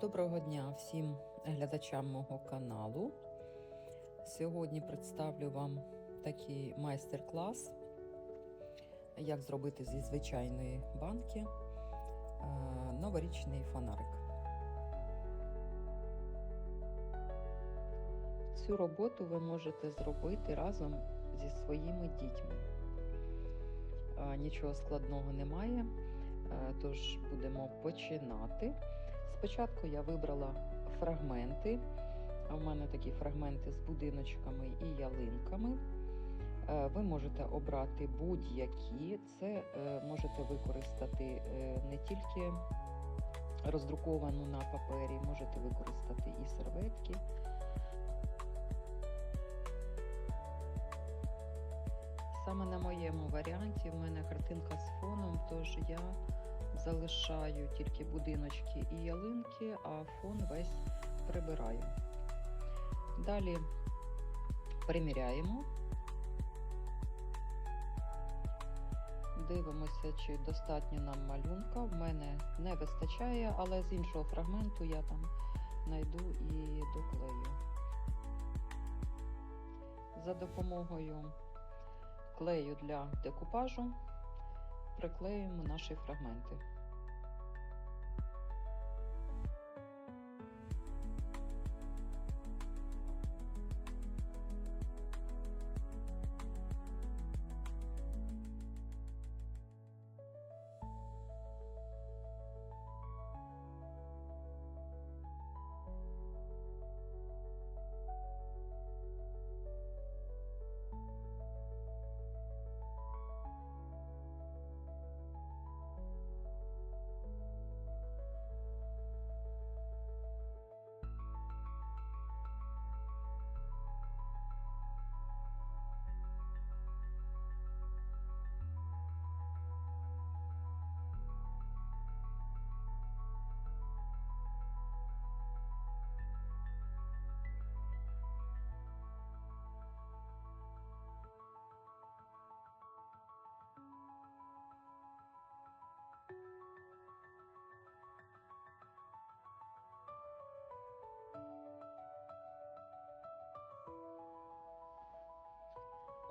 Доброго дня всім глядачам мого каналу. Сьогодні представлю вам такий майстер-клас, як зробити зі звичайної банки е, новорічний фонарик. Цю роботу ви можете зробити разом зі своїми дітьми. Е, Нічого складного немає, е, тож будемо починати. Спочатку я вибрала фрагменти. В мене такі фрагменти з будиночками і ялинками. Е, Ви можете обрати будь-які. Це е, можете використати е, не тільки роздруковану на папері, можете використати і серветки. Саме на моєму варіанті в мене картинка з фоном, тож я залишаю тільки будиночки і ялинки, а фон весь прибираю. Далі приміряємо, дивимося, чи достатньо нам малюнка. В мене не вистачає, але з іншого фрагменту я там знайду і доклею. За допомогою клею для декупажу приклеюємо наші фрагменти.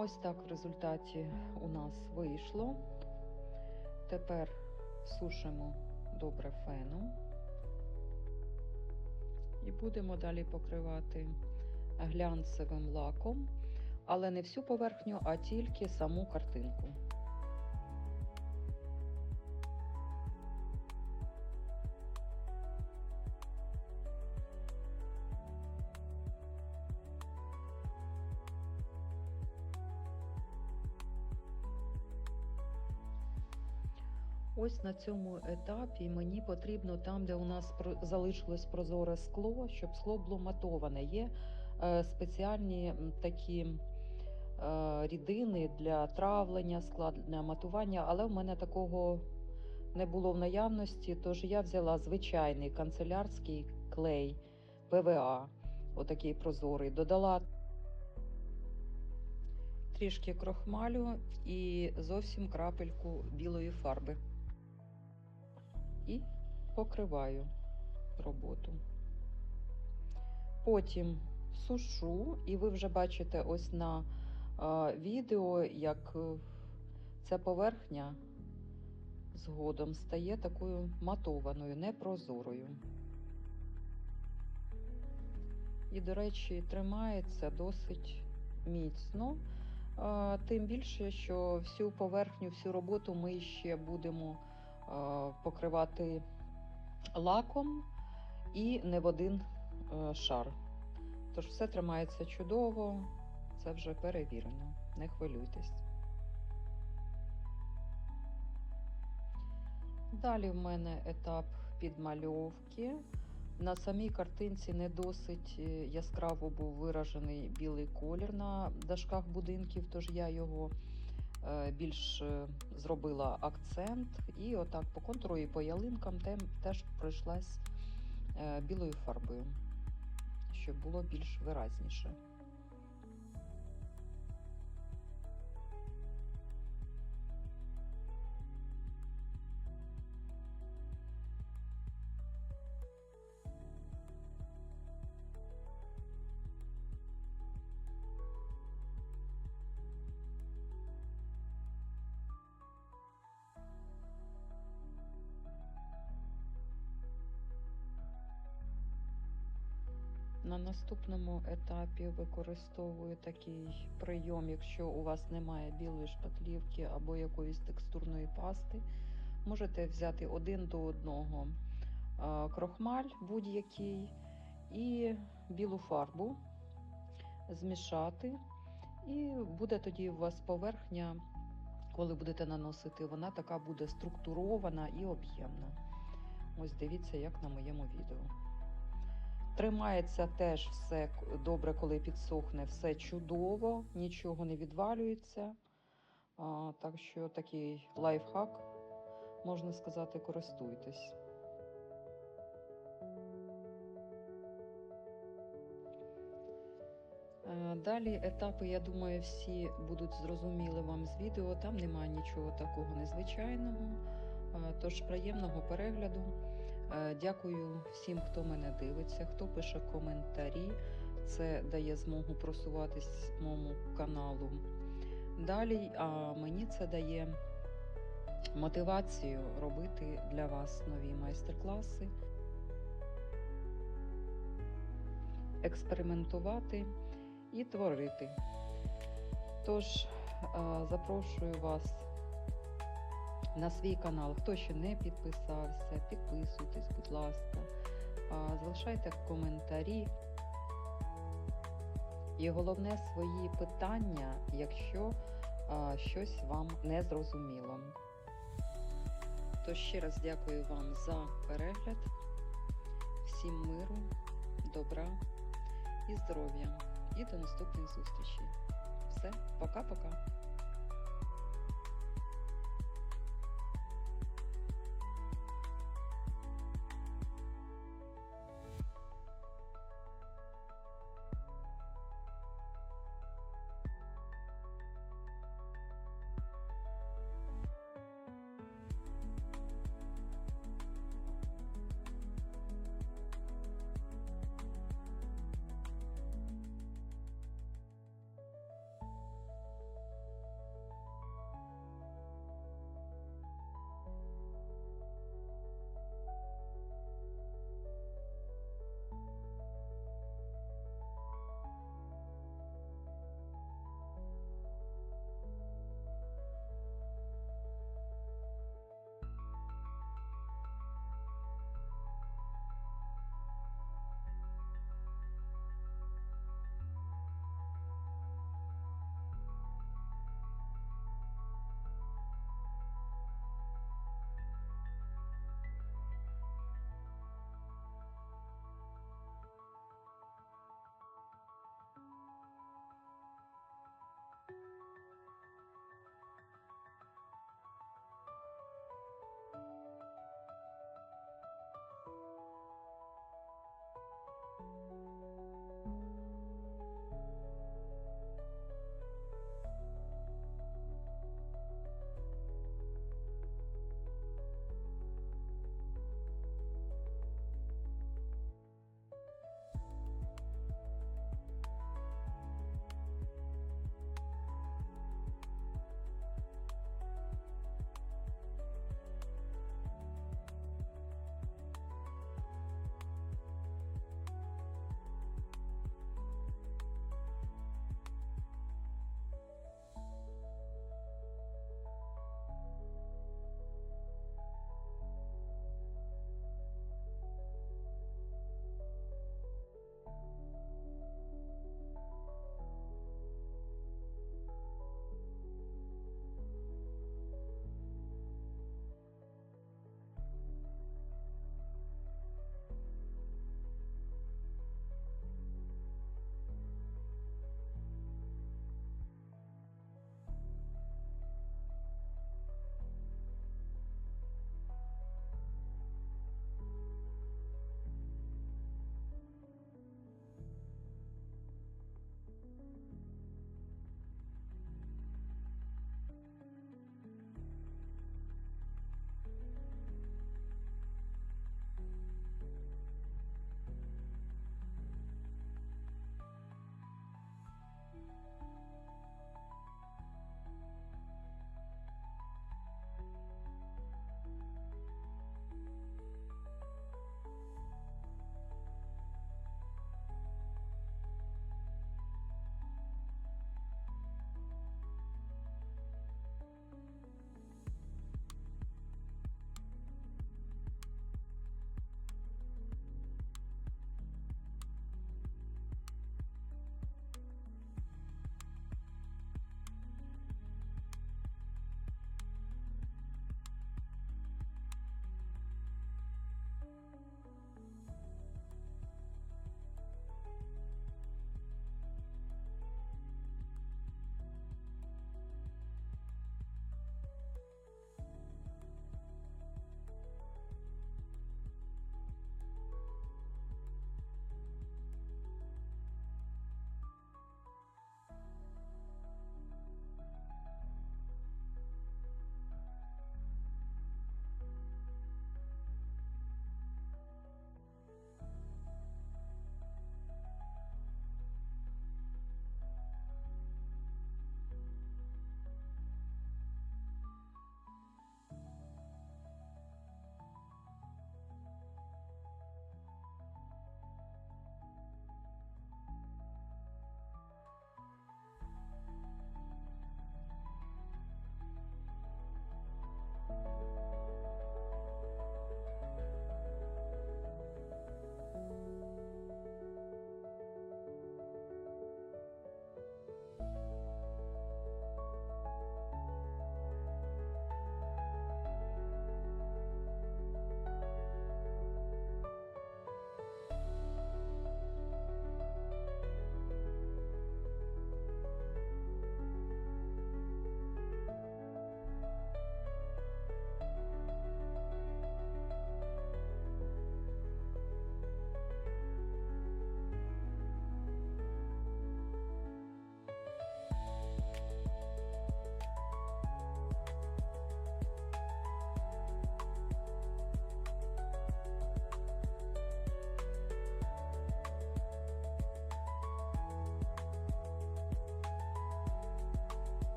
Ось так в результаті у нас вийшло. Тепер сушимо добре феном і будемо далі покривати глянцевим лаком, але не всю поверхню, а тільки саму картинку. Ось на цьому етапі мені потрібно там, де у нас залишилось прозоре скло, щоб скло було матоване. Є е, спеціальні такі е, рідини для травлення, скла для матування, але в мене такого не було в наявності, тож я взяла звичайний канцелярський клей ПВА, отакий прозорий, додала трішки крохмалю і зовсім крапельку білої фарби і покриваю роботу. Потім сушу, і ви вже бачите ось на відео, як е, ця поверхня згодом стає такою матованою, непрозорою. І, до речі, тримається досить міцно. Тим більше, що всю поверхню, всю роботу ми ще будемо покривати лаком і не в один е, шар. Тож все тримається чудово, це вже перевірено, не хвилюйтесь. Далі в мене етап підмальовки. На самій картинці не досить е, яскраво був виражений білий колір на дашках будинків, тож я його е, більш е, зробила акцент. І отак по контуру і по ялинкам теж пройшлась е, білою фарбою, щоб було більш виразніше. На наступному етапі використовую такий прийом, якщо у вас немає білої шпатлівки або якоїсь текстурної пасти, можете взяти один до одного крохмаль будь-який і білу фарбу змішати, і буде тоді у вас поверхня, коли будете наносити, вона така буде структурована і об'ємна. Ось дивіться, як на моєму відео. Тримається теж все добре, коли підсохне, все чудово, нічого не відвалюється. А, так що такий лайфхак, можна сказати, користуйтесь. Е, Далі етапи, я думаю, всі будуть зрозуміли вам з відео. Там немає нічого такого незвичайного. Е, Тож приємного перегляду. Е, Дякую всім, хто мене дивиться, хто пише коментарі. Це дає змогу просуватись моєму каналу. Далі, а мені це дає мотивацію робити для вас нові майстер-класи, експериментувати і творити. Тож е, запрошую вас на свій канал. Хто ще не підписався, підписуйтесь, будь ласка, залишайте коментарі. І головне свої питання, якщо щось вам не зрозуміло. То ще раз дякую вам за перегляд. Всім миру, добра і здоров'я. І до наступних зустрічей. Все, пока-пока.